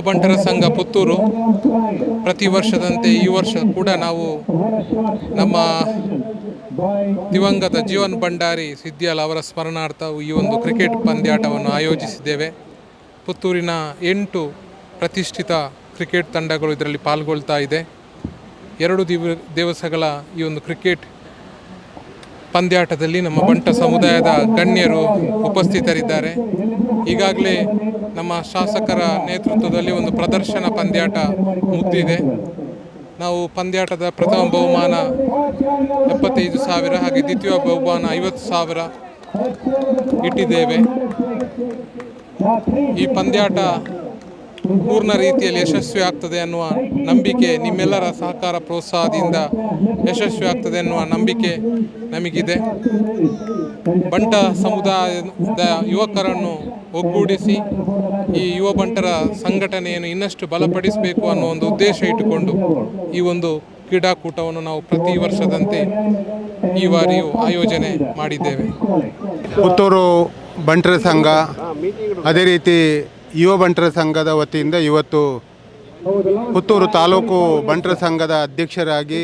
ಬಂಟರ ಸಂಘ ಪುತ್ತೂರು ಪ್ರತಿ ವರ್ಷದಂತೆ ಈ ವರ್ಷ ಕೂಡ ನಾವು ನಮ್ಮ ದಿವಂಗತ ಜೀವನ್ ಭಂಡಾರಿ ಸಿದ್ದಿಯಾಲ್ ಅವರ ಸ್ಮರಣಾರ್ಥ ಈ ಒಂದು ಕ್ರಿಕೆಟ್ ಪಂದ್ಯಾಟವನ್ನು ಆಯೋಜಿಸಿದ್ದೇವೆ. ಪುತ್ತೂರಿನ ಎಂಟು ಪ್ರತಿಷ್ಠಿತ ಕ್ರಿಕೆಟ್ ತಂಡಗಳು ಇದರಲ್ಲಿ ಪಾಲ್ಗೊಳ್ತಾ ಇದೆ. ಎರಡು ದಿವ, ದಿವಸಗಳ ಈ ಒಂದು ಕ್ರಿಕೆಟ್ ಪಂದ್ಯಾಟದಲ್ಲಿ ನಮ್ಮ ಬಂಟ ಸಮುದಾಯದ ಗಣ್ಯರು ಉಪಸ್ಥಿತರಿದ್ದಾರೆ. ಈಗಾಗಲೇ ನಮ್ಮ ಶಾಸಕರ ನೇತೃತ್ವದಲ್ಲಿ ಒಂದು ಪ್ರದರ್ಶನ ಪಂದ್ಯಾಟ ಮುಗ್ದಿದೆ. ನಾವು ಪಂದ್ಯಾಟದ ಪ್ರಥಮ ಬಹುಮಾನ ಎಪ್ಪತ್ತೈದು ಸಾವಿರ ಹಾಗೆ ದ್ವಿತೀಯ ಬಹುಮಾನ ಐವತ್ತು ಸಾವಿರ ಇಟ್ಟಿದ್ದೇವೆ. ಈ ಪಂದ್ಯಾಟ ಪೂರ್ಣ ರೀತಿಯಲ್ಲಿ ಯಶಸ್ವಿ ಆಗ್ತದೆ ಅನ್ನುವ ನಂಬಿಕೆ ನಿಮ್ಮೆಲ್ಲರ ಸಹಕಾರ ಪ್ರೋತ್ಸಾಹದಿಂದ ಯಶಸ್ವಿ ಆಗ್ತದೆ ಅನ್ನುವ ನಂಬಿಕೆ ನಮಗಿದೆ. ಬಂಟ ಸಮುದಾಯದ ಯುವಕರನ್ನು ಒಗ್ಗೂಡಿಸಿ ಈ ಯುವ ಬಂಟರ ಸಂಘಟನೆಯನ್ನು ಇನ್ನಷ್ಟು ಬಲಪಡಿಸಬೇಕು ಅನ್ನೋ ಒಂದು ಉದ್ದೇಶ ಇಟ್ಟುಕೊಂಡು ಈ ಒಂದು ಕ್ರೀಡಾಕೂಟವನ್ನು ನಾವು ಪ್ರತಿ ವರ್ಷದಂತೆ ಈ ಬಾರಿಯೂ ಆಯೋಜನೆ ಮಾಡಿದ್ದೇವೆ. ಪುತ್ತೂರು ಬಂಟರ ಸಂಘ ಅದೇ ರೀತಿ ಯುವ ಬಂಟರ ಸಂಘದ ವತಿಯಿಂದ ಇವತ್ತು ಪುತ್ತೂರು ತಾಲೂಕು ಬಂಟರ ಸಂಘದ ಅಧ್ಯಕ್ಷರಾಗಿ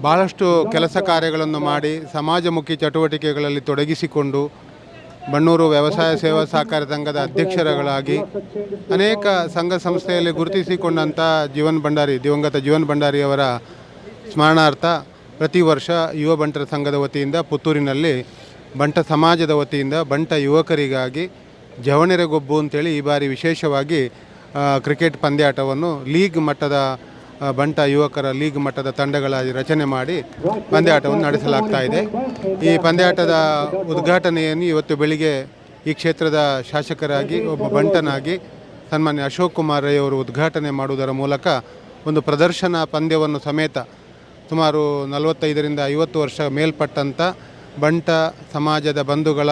ಬಹಳಷ್ಟು ಕೆಲಸ ಕಾರ್ಯಗಳನ್ನು ಮಾಡಿ ಸಮಾಜಮುಖಿ ಚಟುವಟಿಕೆಗಳಲ್ಲಿ ತೊಡಗಿಸಿಕೊಂಡು ಬಣ್ಣೂರು ವ್ಯವಸಾಯ ಸೇವಾ ಸಹಕಾರ ಸಂಘದ ಅಧ್ಯಕ್ಷರುಗಳಾಗಿ ಅನೇಕ ಸಂಘ ಸಂಸ್ಥೆಯಲ್ಲಿ ಗುರುತಿಸಿಕೊಂಡಂಥ ಜೀವನ್ ಭಂಡಾರಿ, ದಿವಂಗತ ಜೀವನ್ ಭಂಡಾರಿಯವರ ಸ್ಮರಣಾರ್ಥ ಪ್ರತಿ ವರ್ಷ ಯುವ ಬಂಟರ ಸಂಘದ ವತಿಯಿಂದ ಪುತ್ತೂರಿನಲ್ಲಿ ಬಂಟ ಸಮಾಜದ ವತಿಯಿಂದ ಬಂಟ ಯುವಕರಿಗಾಗಿ ಜವಣೆರೆಗೊಬ್ಬು ಅಂತೇಳಿ ಈ ಬಾರಿ ವಿಶೇಷವಾಗಿ ಕ್ರಿಕೆಟ್ ಪಂದ್ಯಾಟವನ್ನು ಲೀಗ್ ಮಟ್ಟದ ಬಂಟ ಯುವಕರ ಲೀಗ್ ಮಟ್ಟದ ತಂಡಗಳ ರಚನೆ ಮಾಡಿ ಪಂದ್ಯಾಟವನ್ನು ನಡೆಸಲಾಗ್ತಾ ಇದೆ. ಈ ಪಂದ್ಯಾಟದ ಉದ್ಘಾಟನೆಯನ್ನು ಇವತ್ತು ಬೆಳಿಗ್ಗೆ ಈ ಕ್ಷೇತ್ರದ ಶಾಸಕರಾಗಿ ಒಬ್ಬ ಬಂಟನಾಗಿ ಸನ್ಮಾನ್ಯ ಅಶೋಕ್ ಕುಮಾರ್ ರೈ ಅವರು ಉದ್ಘಾಟನೆ ಮಾಡುವುದರ ಮೂಲಕ ಒಂದು ಪ್ರದರ್ಶನ ಪಂದ್ಯವನ್ನು ಸಮೇತ ಸುಮಾರು ನಲವತ್ತೈದರಿಂದ ಐವತ್ತು ವರ್ಷ ಮೇಲ್ಪಟ್ಟಂಥ ಬಂಟ ಸಮಾಜದ ಬಂಧುಗಳ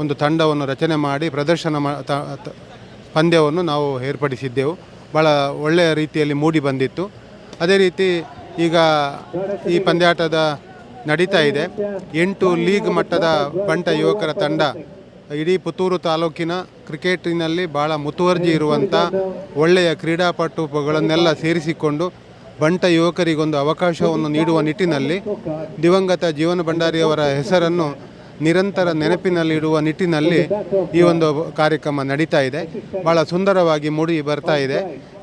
ಒಂದು ತಂಡವನ್ನು ರಚನೆ ಮಾಡಿ ಪ್ರದರ್ಶನ ಮಾ ಪಂದ್ಯವನ್ನು ನಾವು ಏರ್ಪಡಿಸಿದ್ದೆವು. ಭಾಳ ಒಳ್ಳೆಯ ರೀತಿಯಲ್ಲಿ ಮೂಡಿ ಬಂದಿತ್ತು. ಅದೇ ರೀತಿ ಈಗ ಈ ಪಂದ್ಯಾಟದ ನಡೀತಾ ಇದೆ. ಎಂಟು ಲೀಗ್ ಮಟ್ಟದ ಬಂಟ ಯುವಕರ ತಂಡ ಇಡೀ ಪುತ್ತೂರು ತಾಲೂಕಿನ ಕ್ರಿಕೆಟಿನಲ್ಲಿ ಭಾಳ ಮುತುವರ್ಜಿ ಇರುವಂಥ ಒಳ್ಳೆಯ ಕ್ರೀಡಾಪಟುಗಳನ್ನೆಲ್ಲ ಸೇರಿಸಿಕೊಂಡು ಬಂಟ ಯುವಕರಿಗೊಂದು ಅವಕಾಶವನ್ನು ನೀಡುವ ನಿಟ್ಟಿನಲ್ಲಿ ದಿವಂಗತ ಜೀವನ ಭಂಡಾರಿಯವರ ಹೆಸರನ್ನು ನಿರಂತರ ನೆನಪಿನಲ್ಲಿಡುವ ನಿಟ್ಟಿನಲ್ಲಿ ಈ ಒಂದು ಕಾರ್ಯಕ್ರಮ ನಡೀತಾ ಇದೆ. ಭಾಳ ಸುಂದರವಾಗಿ ಮೂಡಿ ಬರ್ತಾ ಇದೆ.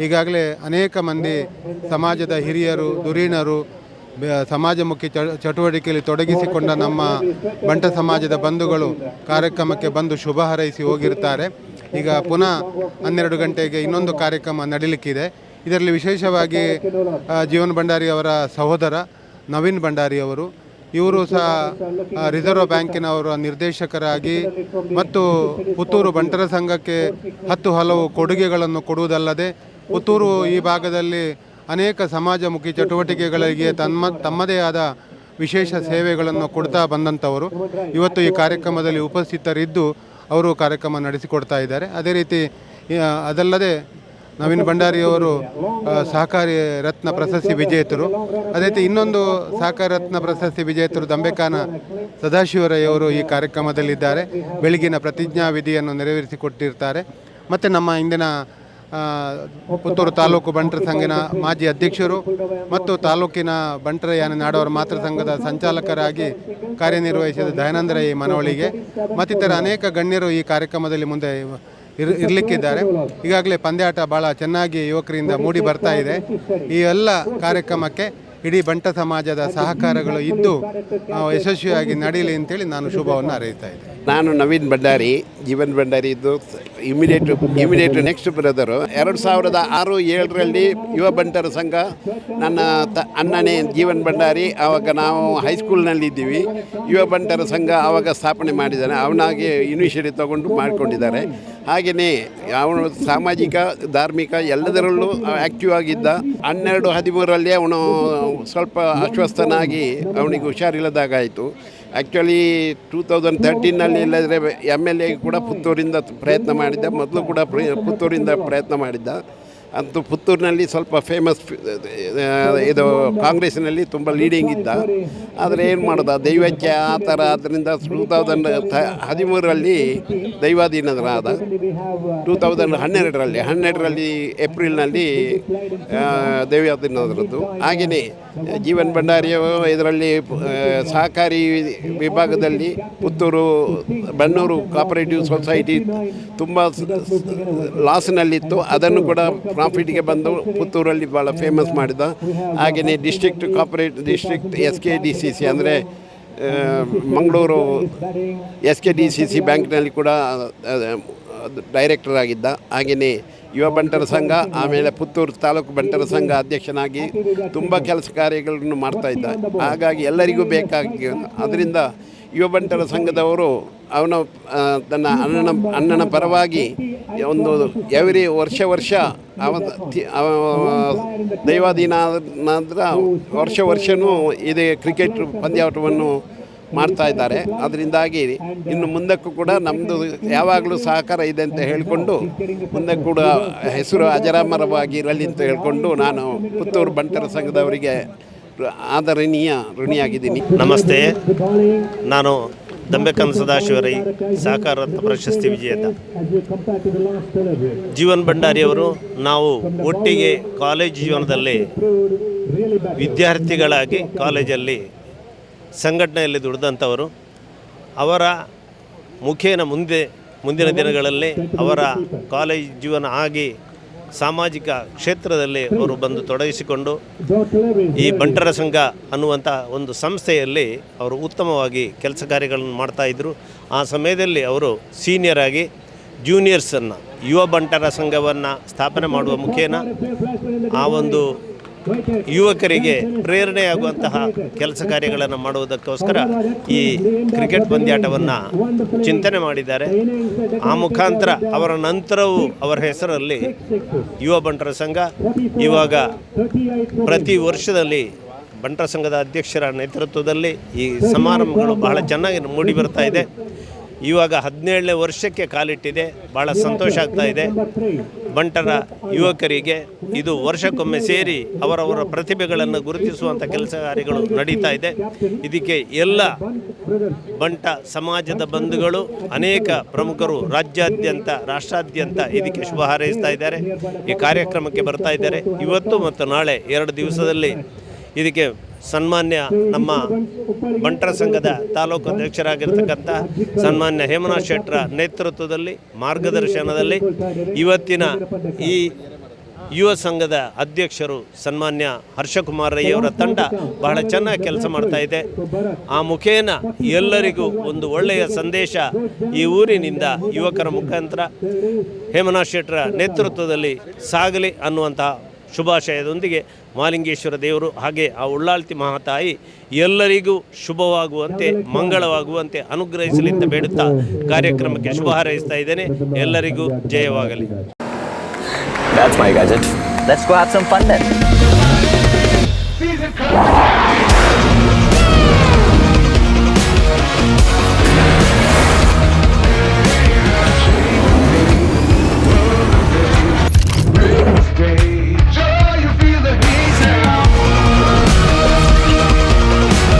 ಈಗಾಗಲೇ ಅನೇಕ ಮಂದಿ ಸಮಾಜದ ಹಿರಿಯರು ಧುರೀಣರು ಸಮಾಜಮುಖಿ ಚಟುವಟಿಕೆಯಲ್ಲಿ ತೊಡಗಿಸಿಕೊಂಡ ನಮ್ಮ ಬಂಟ ಸಮಾಜದ ಬಂಧುಗಳು ಕಾರ್ಯಕ್ರಮಕ್ಕೆ ಬಂದು ಶುಭ ಹಾರೈಸಿ ಹೋಗಿರ್ತಾರೆ. ಈಗ ಪುನಃ ಹನ್ನೆರಡು ಗಂಟೆಗೆ ಇನ್ನೊಂದು ಕಾರ್ಯಕ್ರಮ ನಡೀಲಿಕ್ಕಿದೆ. ಇದರಲ್ಲಿ ವಿಶೇಷವಾಗಿ ಜೀವನ್ ಭಂಡಾರಿ ಅವರ ಸಹೋದರ ನವೀನ್ ಭಂಡಾರಿ ಅವರು ಇವರು ಸಹ ರಿಸರ್ವ್ ಬ್ಯಾಂಕಿನವರ ನಿರ್ದೇಶಕರಾಗಿ ಮತ್ತು ಪುತ್ತೂರು ಬಂಟರ ಸಂಘಕ್ಕೆ ಹತ್ತು ಹಲವು ಕೊಡುಗೆಗಳನ್ನು ಕೊಡುವುದಲ್ಲದೆ, ಪುತ್ತೂರು ಈ ಭಾಗದಲ್ಲಿ ಅನೇಕ ಸಮಾಜಮುಖಿ ಚಟುವಟಿಕೆಗಳಿಗೆ ತಮ್ಮ, ತಮ್ಮದೇ ಆದ ವಿಶೇಷ ಸೇವೆಗಳನ್ನು ಕೊಡ್ತಾ ಬಂದಂಥವರು. ಇವತ್ತು ಈ ಕಾರ್ಯಕ್ರಮದಲ್ಲಿ ಉಪಸ್ಥಿತರಿದ್ದು ಅವರು ಕಾರ್ಯಕ್ರಮ ನಡೆಸಿಕೊಡ್ತಾ ಇದ್ದಾರೆ. ಅದೇ ರೀತಿ ಅದಲ್ಲದೆ ನವೀನ್ ಭಂಡಾರಿಯವರು ಸಹಕಾರಿ ರತ್ನ ಪ್ರಶಸ್ತಿ ವಿಜೇತರು. ಅದೇ ರೀತಿ ಇನ್ನೊಂದು ಸಹಕಾರಿ ರತ್ನ ಪ್ರಶಸ್ತಿ ವಿಜೇತರು ದಂಬೆಕಾನ ಸದಾಶಿವರಯ್ಯವರು ಈ ಕಾರ್ಯಕ್ರಮದಲ್ಲಿದ್ದಾರೆ. ಬೆಳಗಿನ ಪ್ರತಿಜ್ಞಾ ವಿಧಿಯನ್ನು ನೆರವೇರಿಸಿಕೊಟ್ಟಿರ್ತಾರೆ. ಮತ್ತು ನಮ್ಮ ಇಂದಿನ ಪುತ್ತೂರು ತಾಲೂಕು ಬಂಟರ ಸಂಘನ ಮಾಜಿ ಅಧ್ಯಕ್ಷರು ಮತ್ತು ತಾಲೂಕಿನ ಬಂಟರ ಯಾನ ನಾಡವರ ಮಾತೃ ಸಂಘದ ಸಂಚಾಲಕರಾಗಿ ಕಾರ್ಯನಿರ್ವಹಿಸಿದ ದಯಾನಂದ ಈ ಮನವಳಿಗೆ ಮತ್ತಿತರ ಅನೇಕ ಗಣ್ಯರು ಈ ಕಾರ್ಯಕ್ರಮದಲ್ಲಿ ಮುಂದೆ ಇರ್ ಇರಲಿಕ್ಕಿದ್ದಾರೆ. ಈಗಾಗಲೇ ಪಂದ್ಯಾಟ ಭಾಳ ಚೆನ್ನಾಗಿ ಯುವಕರಿಂದ ಮೂಡಿ ಬರ್ತಾ ಇದೆ. ಈ ಎಲ್ಲ ಕಾರ್ಯಕ್ರಮಕ್ಕೆ ಇಡೀ ಬಂಟ ಸಮಾಜದ ಸಹಕಾರಗಳು ಇದ್ದು ಯಶಸ್ವಿಯಾಗಿ ನಡೀಲಿ ಅಂತೇಳಿ ನಾನು ಶುಭವನ್ನು ಹಾರೈಸ್ತಾ ಇದ್ದೆ ನಾನು ನವೀನ್ ಭಂಡಾರಿ, ಜೀವನ್ ಭಂಡಾರಿ ಇದ್ದು ಇಮಿಡಿಯೇಟ್ ಇಮಿಡಿಯೇಟ್ ನೆಕ್ಸ್ಟ್ ಬ್ರದರು ಎರಡು ಸಾವಿರದ ಆರು, ಏಳರಲ್ಲಿ ಯುವ ಬಂಟರ ಸಂಘ, ನನ್ನ ತ, ಅಣ್ಣನೇ ಜೀವನ್ ಭಂಡಾರಿ, ಆವಾಗ ನಾವು ಹೈಸ್ಕೂಲ್ನಲ್ಲಿದ್ದೀವಿ ಯುವ ಬಂಟರ ಸಂಘ ಆವಾಗ ಸ್ಥಾಪನೆ ಮಾಡಿದ್ದಾನೆ. ಅವನಾಗಿ ಇನಿಷಿಯೇಟಿವ್ ತಗೊಂಡು ಮಾಡಿಕೊಂಡಿದ್ದಾರೆ. ಹಾಗೆಯೇ ಅವನು ಸಾಮಾಜಿಕ, ಧಾರ್ಮಿಕ ಎಲ್ಲದರಲ್ಲೂ ಆ್ಯಕ್ಟಿವ್ ಆಗಿದ್ದ. ಹನ್ನೆರಡು, ಹದಿಮೂರರಲ್ಲಿ ಅವನು ಸ್ವಲ್ಪ ಅಸ್ವಸ್ಥನಾಗಿ ಅವನಿಗೆ ಹುಷಾರಿಲ್ಲದಾಗಾಯಿತು. ಆ್ಯಕ್ಚುಲಿ ಟೂ ತೌಸಂಡ್ ತರ್ಟೀನಲ್ಲಿ ಇಲ್ಲದ್ರೆ ಎಂ ಎಲ್ ಎ ಕೂಡ ಪುತ್ತೂರಿಂದ ಪ್ರಯತ್ನ ಮಾಡಿದ್ದ ಮೊದಲು ಕೂಡ ಪುತ್ತೂರಿಂದ ಪ್ರಯತ್ನ ಮಾಡಿದ್ದ. ಅಂತೂ ಪುತ್ತೂರಿನಲ್ಲಿ ಸ್ವಲ್ಪ ಫೇಮಸ್ ಇದು ಕಾಂಗ್ರೆಸ್ನಲ್ಲಿ ತುಂಬ ಲೀಡಿಂಗ್ ಇದ್ದ. ಆದರೆ ಏನು ಮಾಡೋದು ದೈವಜ್ಞ ಆ ಥರ ಆದ್ದರಿಂದ ಟೂ ತೌಸಂಡ್ ಹದಿಮೂರರಲ್ಲಿ ದೈವಾಧೀನರಾದ ಟೂ ತೌಸಂಡ್ ಹನ್ನೆರಡರಲ್ಲಿ ಹನ್ನೆರಡರಲ್ಲಿ ಏಪ್ರಿಲ್ನಲ್ಲಿ ಆ, ದೈವಾಧೀನರದ್ದು. ಹಾಗೆಯೇ ಜೀವನ್ ಭಂಡಾರಿಯವರು ಇದರಲ್ಲಿ ಸಹಕಾರಿ ವಿಭಾಗದಲ್ಲಿ ಪುತ್ತೂರು ಬನ್ನೂರು ಕೋಪರೇಟಿವ್ ಸೊಸೈಟಿ ತುಂಬ ಲಾಸ್ನಲ್ಲಿತ್ತು. ಅದನ್ನು ಕೂಡ ಪ್ರಾಫಿಟ್ಗೆ ಬಂದು ಪುತ್ತೂರಲ್ಲಿ ಭಾಳ ಫೇಮಸ್ ಮಾಡಿದ. ಹಾಗೆಯೇ district corporate district S K D C C ಅಂದರೆ Mangaluru S K D C C ಬ್ಯಾಂಕ್ನಲ್ಲಿ ಕೂಡ ಡೈರೆಕ್ಟರ್ ಆಗಿದ್ದ. ಹಾಗೆಯೇ ಯುವ ಬಂಟರ ಸಂಘ, ಆಮೇಲೆ ಪುತ್ತೂರು ತಾಲೂಕು ಬಂಟರ ಸಂಘ ಅಧ್ಯಕ್ಷನಾಗಿ ತುಂಬ ಕೆಲಸ ಕಾರ್ಯಗಳನ್ನು ಮಾಡ್ತಾ ಇದ್ದ. ಹಾಗಾಗಿ ಎಲ್ಲರಿಗೂ ಬೇಕಾಗಿ, ಅದರಿಂದ ಯುವ ಬಂಟರ ಸಂಘದವರು, ಅವನ ತನ್ನ ಅಣ್ಣನ ಅಣ್ಣನ ಪರವಾಗಿ ಒಂದು ಎವ್ರಿ ವರ್ಷ ವರ್ಷ ಅವ ದೈವಾಧೀನ ನಂತರ ವರ್ಷ ವರ್ಷವೂ ಇದೇ ಕ್ರಿಕೆಟ್ ಪಂದ್ಯಾಟವನ್ನು ಮಾಡ್ತಾ ಇದ್ದಾರೆ. ಅದರಿಂದಾಗಿ ಇನ್ನು ಮುಂದಕ್ಕೂ ಕೂಡ ನಮ್ಮದು ಯಾವಾಗಲೂ ಸಹಕಾರ ಇದೆ ಅಂತ ಹೇಳಿಕೊಂಡು ಮುಂದೆ ಕೂಡ ಹೆಸರು ಅಜರಾಮರವಾಗಿ ಇರಲಿ ಅಂತ ಹೇಳಿಕೊಂಡು ನಾನು ಪುತ್ತೂರು ಬಂಟರ ಸಂಘದವರಿಗೆ ಆದರಣೀಯ ಋಣಿಯಾಗಿದ್ದೀನಿ. ನಮಸ್ತೆ. ನಾನು ದಂಬೆಕನ್ ಸದಾಶಿವರೈ ಸಹಕಾರ ಪ್ರಶಸ್ತಿ ವಿಜೇತ. ಜೀವನ್ ಭಂಡಾರಿಯವರು ನಾವು ಒಟ್ಟಿಗೆ ಕಾಲೇಜ್ ಜೀವನದಲ್ಲಿ ವಿದ್ಯಾರ್ಥಿಗಳಾಗಿ ಕಾಲೇಜಲ್ಲಿ ಸಂಘಟನೆಯಲ್ಲಿ ದುಡಿದಂಥವರು. ಅವರ ಮುಖೇನ ಮುಂದೆ, ಮುಂದಿನ ದಿನಗಳಲ್ಲಿ ಅವರ ಕಾಲೇಜ್ ಜೀವನ ಆಗಿ ಸಾಮಾಜಿಕ ಕ್ಷೇತ್ರದಲ್ಲಿ ಅವರು ಬಂದು ತೊಡಗಿಸಿಕೊಂಡು ಈ ಬಂಟರ ಸಂಘ ಅನ್ನುವಂಥ ಒಂದು ಸಂಸ್ಥೆಯಲ್ಲಿ ಅವರು ಉತ್ತಮವಾಗಿ ಕೆಲಸ ಕಾರ್ಯಗಳನ್ನು ಮಾಡ್ತಾಯಿದ್ರು ಆ ಸಮಯದಲ್ಲಿ ಅವರು ಸೀನಿಯರ್ ಆಗಿ ಜೂನಿಯರ್ಸನ್ನು ಯುವ ಬಂಟರ ಸಂಘವನ್ನು ಸ್ಥಾಪನೆ ಮಾಡುವ ಮುಖೇನ ಆ ಒಂದು ಯುವಕರಿಗೆ ಪ್ರೇರಣೆಯಾಗುವಂತಹ ಕೆಲಸ ಕಾರ್ಯಗಳನ್ನು ಮಾಡುವುದಕ್ಕೋಸ್ಕರ ಈ ಕ್ರಿಕೆಟ್ ಪಂದ್ಯಾಟವನ್ನು ಚಿಂತನೆ ಮಾಡಿದ್ದಾರೆ. ಆ ಮುಖಾಂತರ ಅವರ ನಂತರವೂ ಅವರ ಹೆಸರಲ್ಲಿ ಯುವ ಬಂಟರ ಸಂಘ, ಇವಾಗ ಪ್ರತಿ ವರ್ಷದಲ್ಲಿ ಬಂಟರ ಸಂಘದ ಅಧ್ಯಕ್ಷರ ನೇತೃತ್ವದಲ್ಲಿ ಈ ಸಮಾರಂಭಗಳು ಬಹಳ ಚೆನ್ನಾಗಿ ಮೂಡಿ ಬರ್ತಾ ಇದೆ. ಇವಾಗ ಹದಿನೇಳನೇ ವರ್ಷಕ್ಕೆ ಕಾಲಿಟ್ಟಿದೆ ಭಾಳ ಸಂತೋಷ ಆಗ್ತಾ ಇದೆ. ಬಂಟರ ಯುವಕರಿಗೆ ಇದು ವರ್ಷಕ್ಕೊಮ್ಮೆ ಸೇರಿ ಅವರವರ ಪ್ರತಿಭೆಗಳನ್ನು ಗುರುತಿಸುವಂಥ ಕೆಲಸ ಕಾರ್ಯಗಳು ನಡೀತಾ ಇದೆ. ಇದಕ್ಕೆ ಎಲ್ಲ ಬಂಟ ಸಮಾಜದ ಬಂಧುಗಳು, ಅನೇಕ ಪ್ರಮುಖರು ರಾಜ್ಯಾದ್ಯಂತ, ರಾಷ್ಟ್ರಾದ್ಯಂತ ಇದಕ್ಕೆ ಶುಭ ಹಾರೈಸ್ತಾ ಇದ್ದಾರೆ. ಈ ಕಾರ್ಯಕ್ರಮಕ್ಕೆ ಬರ್ತಾ ಇದ್ದಾರೆ. ಇವತ್ತು ಮತ್ತು ನಾಳೆ ಎರಡು ದಿವಸದಲ್ಲಿ ಇದಕ್ಕೆ ಸನ್ಮಾನ್ಯ ನಮ್ಮ ಬಂಟರ ಸಂಘದ ತಾಲೂಕು ಅಧ್ಯಕ್ಷರಾಗಿರ್ತಕ್ಕಂಥ ಸನ್ಮಾನ್ಯ ಹೇಮನಾಥ್ ಶೆಟ್ಟರ ನೇತೃತ್ವದಲ್ಲಿ, ಮಾರ್ಗದರ್ಶನದಲ್ಲಿ ಇವತ್ತಿನ ಈ ಯುವ ಸಂಘದ ಅಧ್ಯಕ್ಷರು ಸನ್ಮಾನ್ಯ ಹರ್ಷಕುಮಾರ್ ರೈಯವರ ತಂಡ ಬಹಳ ಚೆನ್ನಾಗಿ ಕೆಲಸ ಮಾಡ್ತಾ ಇದೆ. ಆ ಮುಖೇನ ಎಲ್ಲರಿಗೂ ಒಂದು ಒಳ್ಳೆಯ ಸಂದೇಶ ಈ ಊರಿನಿಂದ ಯುವಕರ ಮುಖಾಂತರ ಹೇಮನಾಥ್ ಶೆಟ್ಟರ ನೇತೃತ್ವದಲ್ಲಿ ಸಾಗಲಿ ಅನ್ನುವಂತಹ ಶುಭಾಶಯದೊಂದಿಗೆ ಮಾಲಿಂಗೇಶ್ವರ ದೇವರು ಹಾಗೆ ಆ ಉಳ್ಳಾಳ್ತಿ ಮಹಾತಾಯಿ ಎಲ್ಲರಿಗೂ ಶುಭವಾಗುವಂತೆ ಮಂಗಳವಾಗುವಂತೆ ಅನುಗ್ರಹಿಸಲಿ ಅಂತ ಬೇಡುತ್ತಾ ಕಾರ್ಯಕ್ರಮಕ್ಕೆ ಶುಭ ಹಾರೈಸ್ತಾ ಇದ್ದೇನೆ ಎಲ್ಲರಿಗೂ ಜಯವಾಗಲಿ That's my gadget. Let's go have some fun then.